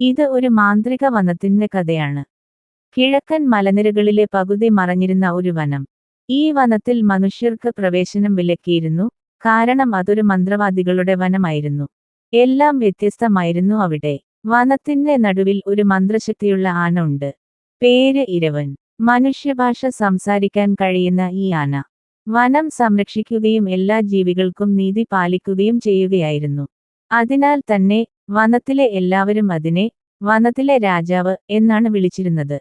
ഇത് ഒരു മാന്ത്രിക വനത്തിന്റെ കഥയാണ്. കിഴക്കൻ മലനിരകളിലെ പകുതി മറഞ്ഞിരുന്ന ഒരു വനം. ഈ വനത്തിൽ മനുഷ്യർക്ക് പ്രവേശനം വിലക്കിയിരുന്നു കാരണം അതൊരു മന്ത്രവാദികളുടെ വനമായിരുന്നു. എല്ലാം വ്യത്യസ്തമായിരുന്നു അവിടെ. വനത്തിന്റെ നടുവിൽ ഒരു മന്ത്രശക്തിയുള്ള ആന ഉണ്ട്. പേര് ഇരവൻ. മനുഷ്യഭാഷ സംസാരിക്കാൻ കഴിയുന്ന ഈ ആന. വനം സംരക്ഷിക്കുകയും എല്ലാ ജീവികൾക്കും നീതി പാലിക്കുകയും ചെയ്യുകയായിരുന്നു. അതിനാൽ തന്നെ വനത്തിലെ എല്ലാവരും അതിനെ വനത്തിലെ രാജാവ് എന്നാണ് വിളിച്ചിരുന്നത്.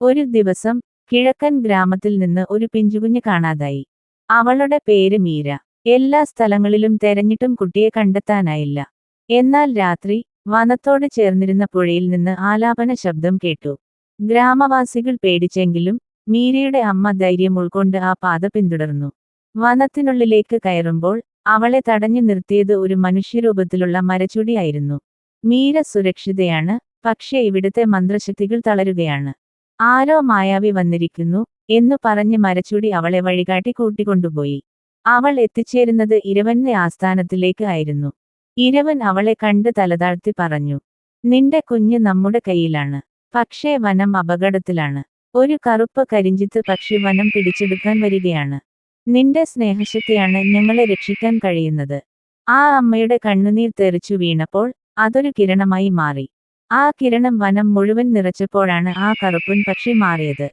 ഒരു ദിവസം കിഴക്കൻ ഗ്രാമത്തിൽ നിന്ന് ഒരു പിഞ്ചുകുഞ്ഞ് കാണാതായി. അവളുടെ പേര് മീര. എല്ലാ സ്ഥലങ്ങളിലും തെരഞ്ഞിട്ടും കുട്ടിയെ കണ്ടെത്താനായില്ല. എന്നാൽ രാത്രി വനത്തോട് ചേർന്നിരുന്ന പുഴയിൽ നിന്ന് ആലാപന ശബ്ദം കേട്ടു. ഗ്രാമവാസികൾ പേടിച്ചെങ്കിലും മീരയുടെ അമ്മ ധൈര്യം ഉൾക്കൊണ്ട് ആ പാത പിന്തുടർന്നു. വനത്തിനുള്ളിലേക്ക് കയറുമ്പോൾ അവളെ തടഞ്ഞു നിർത്തിയത് ഒരു മനുഷ്യരൂപത്തിലുള്ള മരച്ചുടിയായിരുന്നു. മീര സുരക്ഷിതയാണ് പക്ഷേ ഇവിടുത്തെ മന്ത്രശക്തികൾ തളരുകയാണ്. ആരോ മായാവി വന്നിരിക്കുന്നു എന്നു പറഞ്ഞ് മരച്ചുടി അവളെ വഴികാട്ടി കൂട്ടിക്കൊണ്ടുപോയി. അവൾ എത്തിച്ചേരുന്നത് ഇരവന്റെ ആസ്ഥാനത്തിലേക്ക് ആയിരുന്നു. ഇരവൻ അവളെ കണ്ട് തലതാഴ്ത്തി പറഞ്ഞു നിന്റെ കുഞ്ഞ് നമ്മുടെ കയ്യിലാണ് പക്ഷേ വനം അപകടത്തിലാണ്. ഒരു കറുപ്പ് കരിഞ്ചിത്ത് പക്ഷി വനം പിടിച്ചെടുക്കാൻ വരികയാണ്. നിന്റെ സ്നേഹശക്തിയാണ് ഞങ്ങളെ രക്ഷിക്കാൻ കഴിയുന്നത്. ആ അമ്മയുടെ കണ്ണുനീർ തെറിച്ചു വീണപ്പോൾ അതൊരു കിരണമായി മാറി. ആ കിരണം വനം മുഴുവൻ നിറച്ചപ്പോഴാണ് ആ കറുപ്പൻ പക്ഷി മാറിയത്.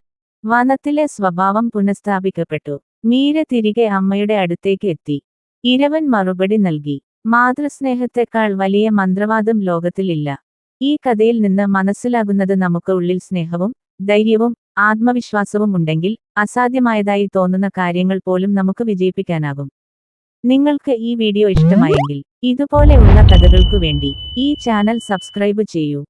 വനത്തിലെ സ്വഭാവം പുനഃസ്ഥാപിക്കപ്പെട്ടു. മീര തിരികെ അമ്മയുടെ അടുത്തേക്ക് എത്തി. ഇരവൻ മറുപടി നൽകി. മാതൃസ്നേഹത്തെക്കാൾ വലിയ മന്ത്രവാദം ലോകത്തിലില്ല. ഈ കഥയിൽ നിന്ന് മനസ്സിലാകുന്നത് നമുക്ക് ഉള്ളിൽ സ്നേഹവും ധൈര്യവും ആത്മവിശ്വാസവും ഉണ്ടെങ്കിൽ അസാധ്യമായതായി തോന്നുന്ന കാര്യങ്ങൾ പോലും നമുക്ക് വിജയിപ്പിക്കാനാകും. നിങ്ങൾക്ക് ഈ വീഡിയോ ഇഷ്ടമായെങ്കിൽ ഇതുപോലെയുള്ള കഥകൾക്കു വേണ്ടി ഈ ചാനൽ സബ്സ്ക്രൈബ് ചെയ്യൂ.